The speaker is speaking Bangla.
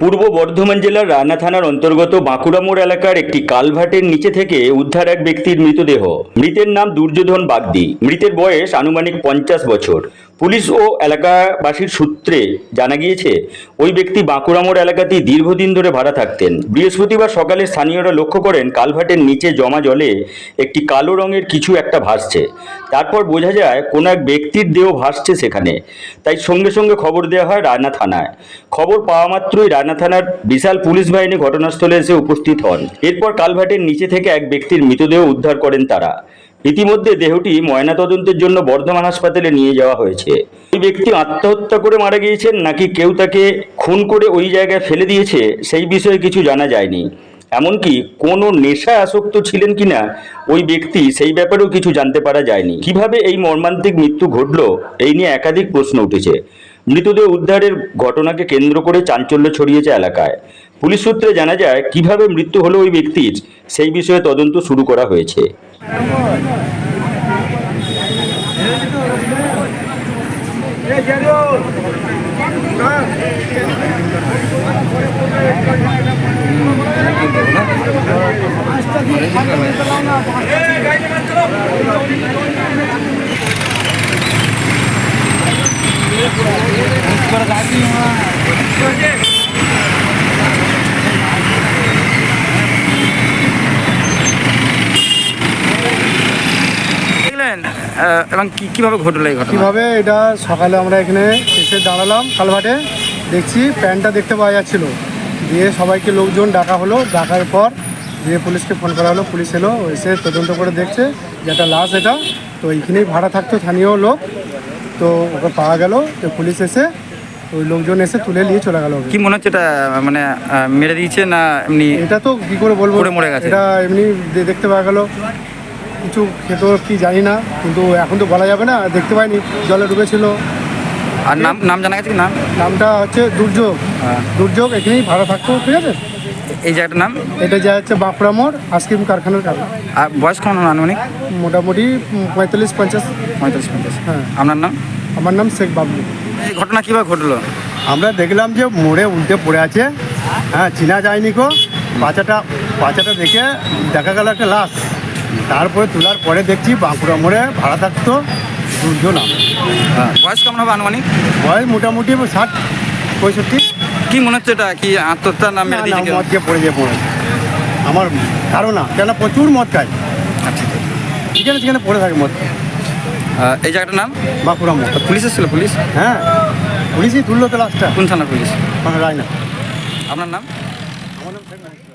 পূর্ব বর্ধমান জেলার রানা থানার অন্তর্গত বাঁকুড়া মোড় এলাকার একটি কালভার্টের নিচে থেকে উদ্ধার এক ব্যক্তির মৃতদেহ। মৃতের নাম দুর্যোধন বাগদি। মৃতের বয়স আনুমানিক পঞ্চাশ বছর। পুলিশ ও এলাকাবাসীর সূত্রে জানা গিয়েছে, ওই ব্যক্তি বাঁকুড়া মোড় এলাকাতেই দীর্ঘদিন ধরে ভাড়া থাকতেন। বৃহস্পতিবার সকালে স্থানীয়রা লক্ষ্য করেন কালভার্টের নিচে জমা জলে একটি কালো রঙের কিছু একটা ভাসছে। তারপর বোঝা যায়, কোনো এক ব্যক্তির দেহ ভাসছে সেখানে। তাই সঙ্গে সঙ্গে খবর দেওয়া হয় রানা থানায়। খবর পাওয়া মাত্রই রানা থানার বিশাল পুলিশ বাহিনী ঘটনাস্থলে এসে উপস্থিত হন। এরপর কালভার্টের নিচে থেকে এক ব্যক্তির মৃতদেহ উদ্ধার করেন তারা। ইতিমধ্যে দেহটি ময়নাতদন্তের জন্য বর্ধমান হাসপাতালে নিয়ে যাওয়া হয়েছে। ওই ব্যক্তি আত্মহত্যা করে মারা গিয়েছেন নাকি কেউ তাকে খুন করে ওই জায়গায় ফেলে দিয়েছে, সেই বিষয়ে কিছু জানা যায়নি। এমনকি কোনো নেশায় আসক্ত ছিলেন কিনা ওই ব্যক্তি সেই ব্যাপারেও কিছু জানতে পারা যায়নি। কীভাবে এই মর্মান্তিক মৃত্যু ঘটল, এই নিয়ে একাধিক প্রশ্ন উঠেছে। মৃতদেহ উদ্ধারের ঘটনাকে কেন্দ্র করে চাঞ্চল্য ছড়িয়েছে এলাকায়। পুলিশ সূত্রে জানা যায়, কীভাবে মৃত্যু হলো ওই ব্যক্তির, সেই বিষয়ে তদন্ত শুরু করা হয়েছে। এবং কীভাবে ঘটলো এই ঘটনা? এটা সকালে আমরা এখানে এসে দাঁড়ালাম কালভাটে, দেখছি প্যান্টটা দেখতে পাওয়া যাচ্ছিল। দিয়ে সবাইকে লোকজন ডাকা হলো, ডাকার পর দিয়ে পুলিশকে ফোন করা হলো, পুলিশ এলো, এসে তদন্ত করে দেখছে যে একটা লাশ এটা। তো এইখানেই ভাড়া থাকতো, স্থানীয় লোক। তো ওকে পাওয়া গেল, তো পুলিশ এসে ওই লোকজন এসে তুলে নিয়ে চলে গেল কি মনে হচ্ছে এটা মানে মেরে দিয়েছে না এমনি এটা তো কি করে বলব? মরে গেছে। এটা এমনি দেখতে পাওয়া গেল। কিছু খেতো কি জানি না কিন্তু এখন তো বলা যাবে না দেখতে পাইনি জলে ডুবেছিল। আর নাম নাম জানা গেছে কি নাম? নামটা হচ্ছে দুর্যোগ। হ্যাঁ। দুর্যোগ এখানেই ভাড়া থাকতো ঠিক আছে? এই জায়গাটার নাম? এটা যা হচ্ছে বাঁকুড়া মোড় আইসক্রিম কারখানার কারণ আর বয়স কেমন আনুমানিক? মোটামুটি পঁয়তাল্লিশ পঞ্চাশ। পঁয়তাল্লিশ পঞ্চাশ। হ্যাঁ। আপনার নাম? আমার নাম শেখ বাবলু। এই ঘটনা কীভাবে ঘটলো? আমরা দেখলাম যে মোড়ে উল্টে পড়ে আছে। হ্যাঁ চিনা যায়নি কো বাচ্চাটা বাচ্চাটা দেখে দেখা গেল একটা লাশ। তারপরে তোলার পরে দেখছি বাঁকুড়া মোড়ে ভাড়া থাকতো দুজন হ্যাঁ। বয়স কেমন হবে আনুমানিক? বয়স মোটামুটি ষাট পঁয়ষট্টি। কি মনে হচ্ছে এটা? কি আত্মহত্যা না মেরে দিয়েছে মদ দিয়ে পড়ে পড়ে। আমার ধারণা কেন প্রচুর মদ খায়। আচ্ছা যেখানে সেখানে পড়ে থাকে মদ। এই জায়গাটার নাম? বাঁকুড়া মোড়। পুলিশ এসেছিল পুলিশ? হ্যাঁ পুলিশই তুললো তো লাস্টটা কোন থানা পুলিশ? রায় না আপনার নাম? আমার নাম।